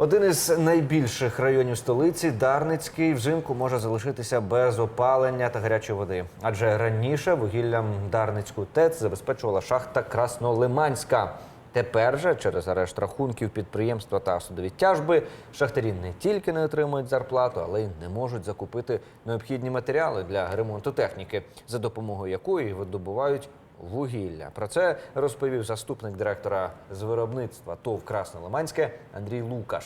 Один із найбільших районів столиці Дарницький взимку може залишитися без опалення та гарячої води, адже раніше вугіллям Дарницьку ТЕЦ забезпечувала шахта Краснолиманська. Тепер же через арешт рахунків підприємства та судові тяжби шахтарі не тільки не отримують зарплату, але й не можуть закупити необхідні матеріали для ремонту техніки, за допомогою якої видобувають вугілля. Про це розповів заступник директора з виробництва ТОВ Краснолиманське Андрій Лукаш.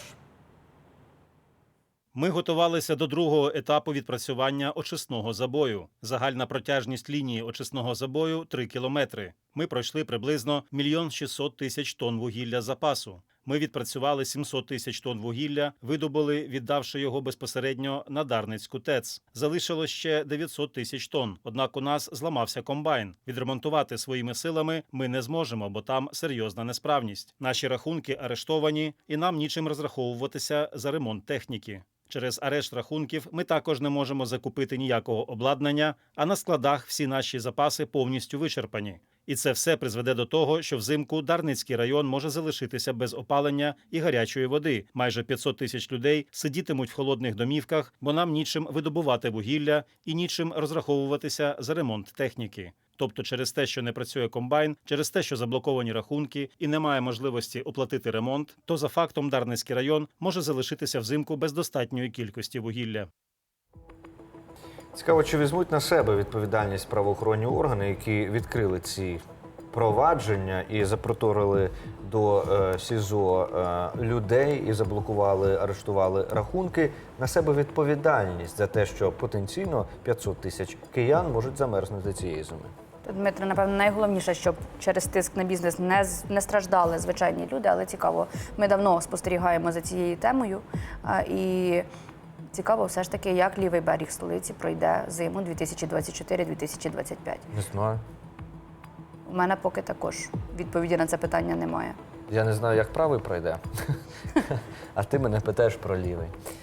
Ми готувалися до другого етапу відпрацювання очисного забою. Загальна протяжність лінії очисного забою 3 кілометри. Ми пройшли приблизно мільйон 600 тисяч тонн вугілля запасу. Ми відпрацювали 700 тисяч тонн вугілля, видобули, віддавши його безпосередньо на Дарницьку ТЕЦ. Залишилось ще 900 тисяч тонн. Однак у нас зламався комбайн. Відремонтувати своїми силами ми не зможемо, бо там серйозна несправність. Наші рахунки арештовані, і нам нічим розраховуватися за ремонт техніки. Через арешт рахунків ми також не можемо закупити ніякого обладнання, а на складах всі наші запаси повністю вичерпані. І це все призведе до того, що взимку Дарницький район може залишитися без опалення і гарячої води. Майже 500 тисяч людей сидітимуть в холодних домівках, бо нам нічим видобувати вугілля і нічим розраховуватися за ремонт техніки. Тобто, через те, що не працює комбайн, через те, що заблоковані рахунки і немає можливості оплатити ремонт, то за фактом Дарницький район може залишитися взимку без достатньої кількості вугілля. Цікаво, чи візьмуть на себе відповідальність правоохоронні органи, які відкрили ці провадження і запроторили до е, СІЗО е, людей і заблокували, арештували рахунки на себе відповідальність за те, що потенційно 500 тисяч киян можуть замерзнути цієї зими. Дмитро, напевно, найголовніше, щоб через тиск на бізнес не, не страждали звичайні люди, але цікаво, ми давно спостерігаємо за цією темою. а, І цікаво, все ж таки, як лівий берег столиці пройде зиму 2024-2025. Не знаю. У мене поки також відповіді на це питання немає. Я не знаю, як правий пройде. А ти мене питаєш про лівий.